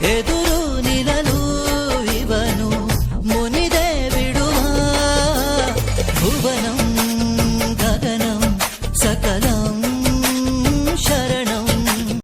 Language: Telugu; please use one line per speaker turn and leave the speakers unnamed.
He